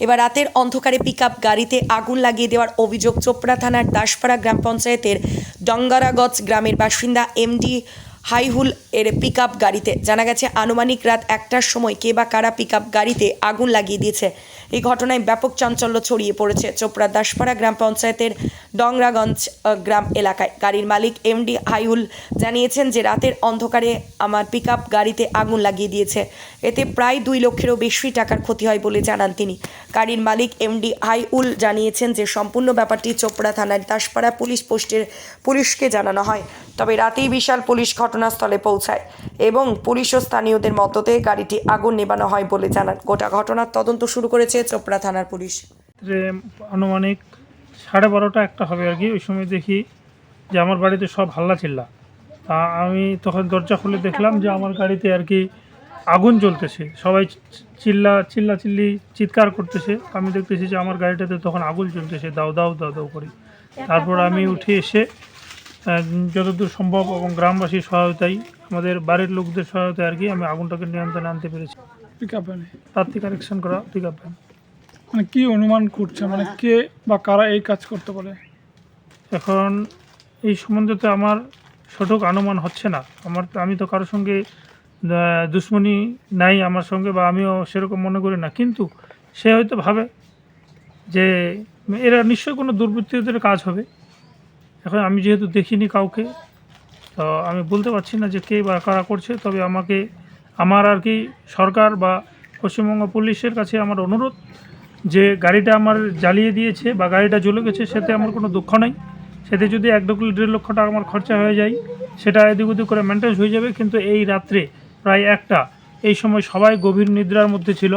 এবার রাতের অন্ধকারে পিক গাড়িতে আগুন লাগিয়ে দেওয়ার অভিযোগ চোপড়া থানার দাসপাড়া গ্রাম পঞ্চায়েতের ডঙ্গারাগজ গ্রামের বাসিন্দা এমডি হাইহুল এর পিকআপ গাড়িতে। জানা গেছে, আনুমানিক রাত একটার সময় কে বা কারা পিকআপ গাড়িতে আগুন লাগিয়ে দিয়েছে। এই ঘটনায় ব্যাপক চাঞ্চল্য ছড়িয়ে পড়েছে চোপড়া দাসপাড়া গ্রাম পঞ্চায়েতের ডংরাগঞ্জ গ্রাম এলাকায়। গাড়ির মালিক এমডি হাইহুল জানিয়েছেন যে, রাতের অন্ধকারে আমার পিকআপ গাড়িতে আগুন লাগিয়ে দিয়েছে। এতে প্রায় দুই লক্ষেরও বেশি টাকার ক্ষতি হয় বলে জানান তিনি। গাড়ির মালিক এমডি হাইউল জানিয়েছেন যে, সম্পূর্ণ ব্যাপারটি চোপড়া থানার দাসপাড়া পুলিশ পোস্টের পুলিশকে জানানো হয়। তবে রাতেই বিশাল পুলিশ ঘটনাস্থলে পৌঁছায় এবং পুলিশ ও স্থানীয়দের মততে গাড়িটি আগুন নেবানো হয় বলে জানান। গোটা ঘটনার তদন্ত শুরু করেছে চোপড়া থানার পুলিশ। আনুমানিক সাড়ে বারোটা একটা হবে আর কি, ওই সময় দেখি যে আমার বাড়িতে সব হাল্লা চিল্লা। তা আমি তখন দরজা খুলে দেখলাম যে আমার গাড়িতে আর কি আগুন জ্বলতেছে। সবাই চিল্লা চিল্লা, চিল্লি, চিৎকার করতেছে। আমি দেখতেছি যে আমার গাড়িটাতে তখন আগুন জ্বলতেছে, দাও দাও দাও দাও করে। তারপর আমি উঠে এসে যতদূর সম্ভব এবং গ্রামবাসীর সহায়তায় আমাদের বাড়ির লোকদের সহায়তায় আর কি আমি আগুনটাকে নিয়ন্ত্রণে আনতে পেরেছি। পিক আপ ভ্যানে করা ঠিক আছে। মানে কি অনুমান করছে? মানে কে বা কারা এই কাজ করতে পারে? এখন এই সম্বন্ধে তো আমার সঠিক অনুমান হচ্ছে না। আমার আমি তো কারোর সঙ্গে দুশ্মনী নাই আমার সঙ্গে বা আমিও সেরকম মনে করি না। কিন্তু সে হয়তো ভাবে যে এরা নিশ্চয়ই কোনো দুর্বৃত্তদের কাজ হবে। এখন আমি যেহেতু দেখিনি কাউকে, তো আমি বলতে পারছি না যে কে বা কারা করছে, তবে আমাকে, আমার আর কি সরকার বা পশ্চিমবঙ্গ পুলিশের কাছে আমার অনুরোধ যে গাড়িটা আমার জ্বালিয়ে দিয়েছে বা গাড়িটা জ্বলে গেছে সেতে আমার কোনো দুঃখ নেই। সেতে যদি এক দু দেড় লক্ষ টাকা আমার খরচা হয়ে যায়, সেটা এদিক ওদিক করে মেনটেন হয়ে যাবে। কিন্তু এই রাত্রে প্রায় একটা, এই সময় সবাই গভীর নিদ্রার মধ্যে ছিল।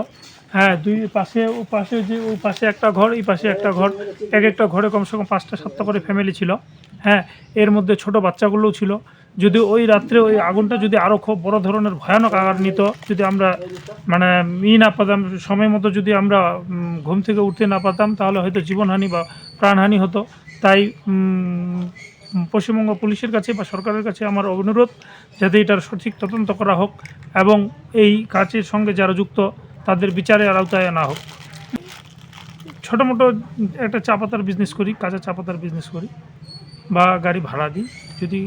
হ্যাঁ দুই পাশে, ও পাশে যে, ও পাশে একটা ঘর, এই পাশে একটা ঘর। এক একটা ঘরে কমসে কম পাঁচটা, সাতটা করে ফ্যামিলি ছিল। হ্যাঁ এর মধ্যে ছোট বাচ্চাগুলোও ছিল। যদি ওই রাত্রে ওই আগুনটা যদি আরও খুব বড় ধরনের ভয়ানক আকার নিত, যদি আমরা মানে ই না পাতাম, সময় মতো যদি আমরা ঘুম থেকে উঠতে না পারতাম তাহলে হয়তো জীবনহানি বা প্রাণহানি হতো। তাই পশ্চিমবঙ্গ পুলিশের কাছে বা সরকারের কাছে আমার অনুরোধ, যাতে এটার সঠিক তদন্ত করা হোক এবং এই কাজের সঙ্গে যারা যুক্ত তাদের বিচারের আওতায় আনা হোক। ছোটো মোটো একটা চা পাতার বিজনেস করি, কাঁচা চা পাতার বিজনেস করি বা গাড়ি ভাড়া দিই। যদি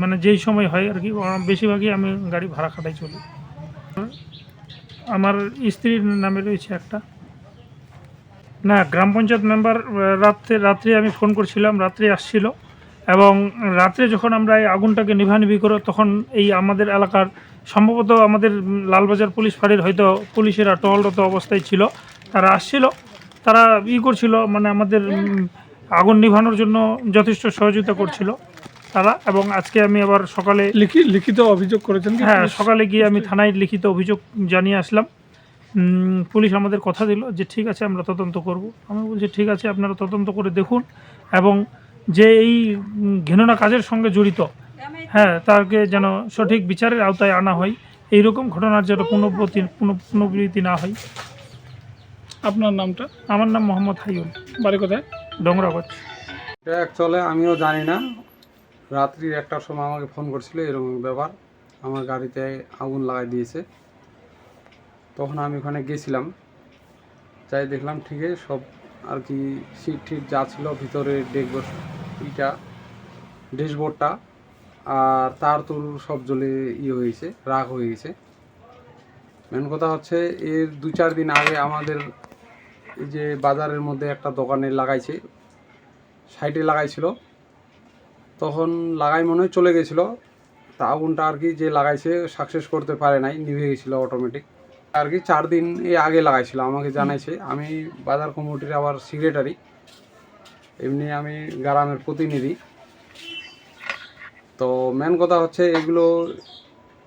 মানে যেই সময় হয় আর কি বেশিরভাগই আমি গাড়ি ভাড়া খাটাই চলি। আমার স্ত্রীর নামে রয়েছে একটা। না, গ্রাম পঞ্চায়েত মেম্বার রাত্রে রাত্রে আমি ফোন করছিলাম, রাত্রে আসছিল। এবং রাত্রে যখন আমরা এই আগুনটাকে নিভানিভি করো তখন এই আমাদের এলাকার সম্ভবত আমাদের লালবাজার পুলিশ ফাঁড়ির হয়তো পুলিশেরা টহলরত অবস্থায় ছিল তারা আসছিল তারা ই করছিল মানে আমাদের আগুন নিভানোর জন্য যথেষ্ট সহযোগিতা করছিল তারা এবং আজকে আমি আবার সকালে লিখি- লিখিত অভিযোগ করেছেন হ্যাঁ সকালে গিয়ে আমি থানায় লিখিত অভিযোগ জানিয়ে আসলাম। পুলিশ আমাদের কথা দিল যে ঠিক আছে আমরা তদন্ত করব। আমি বলছি ঠিক আছে আপনারা তদন্ত করে দেখুন এবং যে এই ঘৃণনা কাজের সঙ্গে জড়িত। হ্যাঁ তাকে যেন সঠিক বিচারের আওতায় আনা হয়। এই রকম ঘটনার যেন পুনঃপ্রতি পুনঃ- পুনরাবৃত্তি না হয়। আপনার নামটা? আমার নাম মোহাম্মদ হাইউল। বাড়ি কোথায়? ডোংরাগঞ্জ এটা অ্যাকচুয়ালি আমিও জানি না। রাত্রি একটার সময় আমাকে ফোন করছিল এরকম ব্যাপার। আমার গাড়িতে আগুন লাগাই দিয়েছে। তখন আমি ওখানে গেছিলাম। যাই দেখলাম ঠিকই সব আর কি সিট ঠিট যা ছিল ভিতরে ডেক ইটা, ড্যাশবোর্ডটা, আর তার তুর সব জ্বলে ইয়ে হয়েছে রাগ হয়ে গেছে। মেন কথা হচ্ছে, এর দু চার দিন আগে আমাদের এই যে বাজারের মধ্যে একটা দোকানে লাগাইছে সাইডে লাগাইছিল। তখন লাগাই মনে হয় চলে গেছিল। তা আগুনটা আর কি যে লাগাইছে সাকসেস করতে পারে নাই, নিভে গেছিল অটোমেটিক আর কি, চার দিন এ আগে লাগাইছিল, আমাকে জানাইছে। আমি বাজার কমিটির আবার সেক্রেটারি এমনি আমি গ্রামের প্রতিনিধি। তো মেন কথা হচ্ছে এগুলো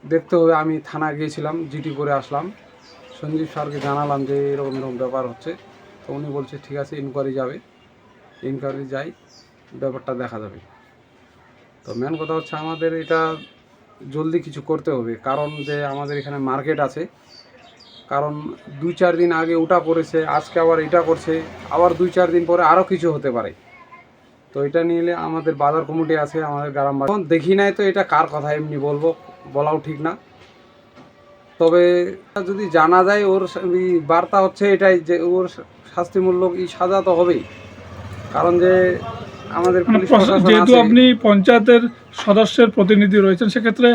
দেখতে হবে, আমি থানা গিয়েছিলাম জিটি করে আসলাম। সঞ্জীব স্যারকে জানালাম যে এরকম এরকম ব্যাপার হচ্ছে। তো উনি বলছে, ঠিক আছে ইনকোয়ারি যাবে। ইনকোয়ারি যাই, ব্যাপারটা দেখা যাবে। তো মেন কথা হচ্ছে আমাদের এটা জলদি কিছু করতে হবে, কারণ যে আমাদের এখানে মার্কেট আছে কারণ দুই চার দিন আগে ওটা করেছে, আজকে আবার এটা করছে, আবার দুই চার দিন পরে আরও কিছু হতে পারে। তো এটা নিলে আমাদের বাজার কমিটি আছে, আমাদের গ্রাম এখন দেখি নাই তো এটা কার কথা এমনি বলব, বলাও ঠিক না। তবে যদি জানা যায়, ওর বার্তা হচ্ছে এটাই যে ওর শাস্তিমূলক এই সাজা তো হবেই। কারণ যে আমাদের মানে যেহেতু আপনি পঞ্চায়েতের সদস্যের প্রতিনিধি রয়েছেন সেক্ষেত্রে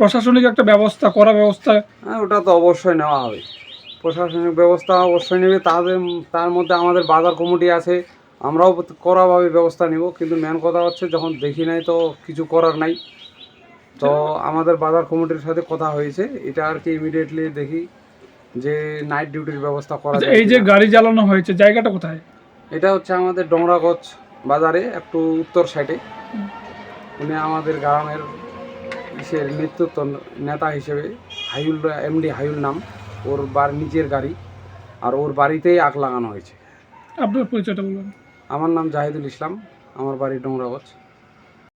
প্রশাসনিক একটা ব্যবস্থা করা ব্যবস্থা হ্যাঁ, ওটা তো অবশ্যই নেওয়া হবে। প্রশাসনিক ব্যবস্থা অবশ্যই নেবে। তাদের তার মধ্যে আমাদের বাজার কমিটি আছে। আমরাও করাভাবে ব্যবস্থা নিব। কিন্তু মেন কথা হচ্ছে যখন দেখি নাই তো কিছু করার নাই। তো আমাদের বাজার কমিটির সাথে কথা হয়েছে। এটা আর কি ইমিডিয়েটলি দেখি যে নাইট ডিউটির ব্যবস্থা করা আচ্ছা, যায় এই যে গাড়ি জ্বালানো হয়েছে জায়গাটা কোথায়? এটা হচ্ছে আমাদের ডোংরাগঞ্জ বাজারে একটু উত্তর সাইডে। উনি আমাদের গ্রামের ইসের নেতৃত্ব নেতা হিসেবে হাইউল এমডি হাইউল নাম। ওর বার নিজের গাড়ি আর ওর বাড়িতেই আগ লাগানো হয়েছে। আপনার পরিচয়টা বলুন। আমার নাম জাহিদুল ইসলাম আমার বাড়ি ডোংরাগঞ্জ